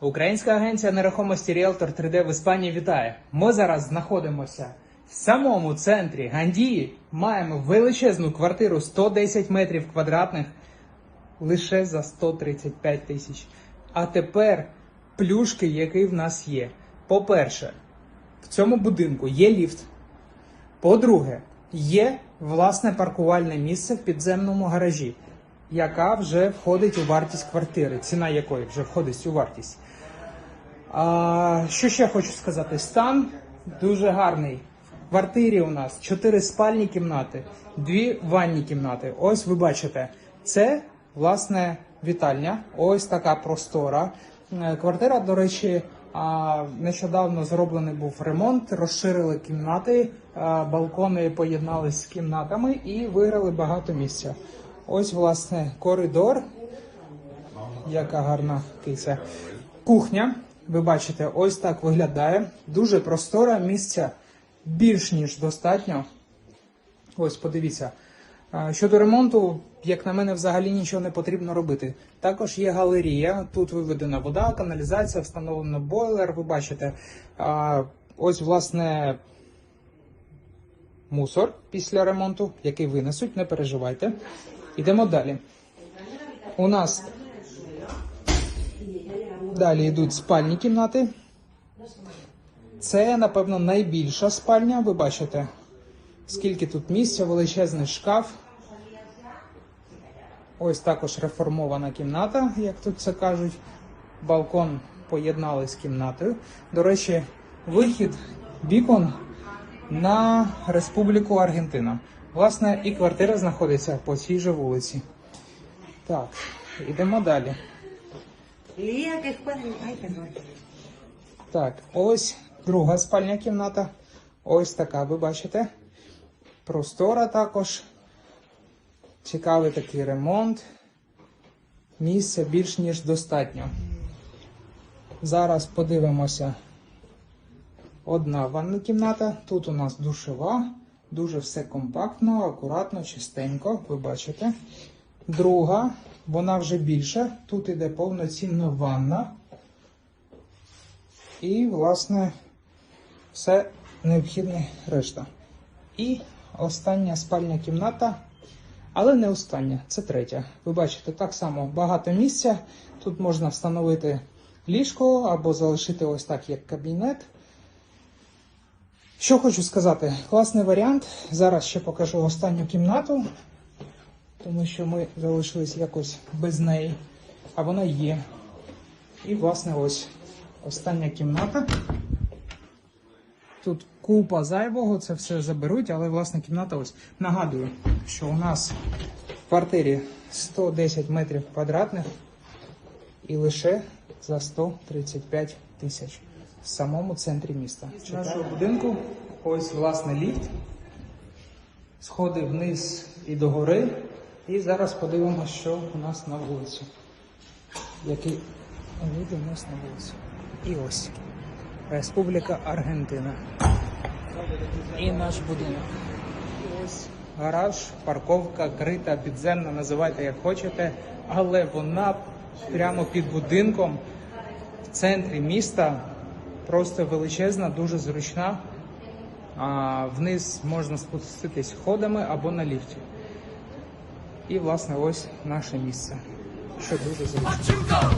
Українська агенція нерухомості Realtor 3D в Іспанії вітає. Ми зараз знаходимося в самому центрі Гандії. Маємо величезну квартиру 110 метрів квадратних лише за 135 тисяч. А тепер плюшки, які в нас є. По-перше, в цьому будинку є ліфт. По-друге, є власне паркувальне місце в підземному гаражі, яка вже входить у вартість квартири, ціна якої вже входить у вартість. А, що ще хочу сказати? Стан дуже гарний. В квартирі у нас 4 спальні кімнати, 2 ванні кімнати. Ось ви бачите, це власне вітальня. Ось така простора. Е, Квартира, до речі, нещодавно зроблений був ремонт, розширили кімнати, а, балкони поєднались з кімнатами і виграли багато місця. Ось, власне, коридор. Яка гарна киця. Кухня. Ви бачите, ось так виглядає. Дуже простора місця, більш ніж достатньо. Ось, подивіться. Щодо ремонту, як на мене, взагалі нічого не потрібно робити. Також є галерія. Тут виведена вода, каналізація, встановлено бойлер. Ви бачите. Ось, власне, мусор після ремонту, який винесуть, не переживайте. Йдемо далі. У нас Далі йдуть спальні кімнати. Це, напевно, найбільша спальня. Ви бачите, скільки тут місця, величезний шкаф. Ось також реформована кімната, як тут це кажуть. Балкон поєднали з кімнатою. До речі, вихід вікон на Республіку Аргентина. Власне, і квартира знаходиться по цій же вулиці. Так, йдемо далі. Lía, que es cuadro. Так, ось друга спальня кімната. Ось така, ви бачите. Простора також. Цікавий такий ремонт. Місця більш ніж достатньо. Зараз подивимося. Одна ванна кімната. Тут у нас душова. Дуже все компактно, акуратно, чистенько, ви бачите. Друга, вона вже більша. Тут іде повноцінна ванна. І, власне, все необхідне решта. І остання спальня кімната, але не остання, це третя. Ви бачите, так само багато місця. Тут можна встановити ліжко або залишити ось так, як кабінет. Що хочу сказати, класний варіант. Зараз ще покажу останню кімнату, тому що ми залишились якось без неї, а вона є. І, власне, ось остання кімната. Тут купа зайвого, це все заберуть, але власне кімната ось нагадую, що у нас в квартирі 110 метрів квадратних і лише за 135 тисяч в самому центрі міста. З нашого будинку ось власне ліфт. Сходи вниз і догори. І зараз подивимося, що у нас на вулиці. Який вид у нас на вулиці. І ось Республіка Аргентина. І наш будинок. І ось гараж, парковка, крита, підземна, називайте як хочете, але вона прямо під будинком в центрі міста просто величезна, дуже зручна. А, вниз можна спуститись ходами або на ліфті. І власне ось наше місце. Що дуже зручно.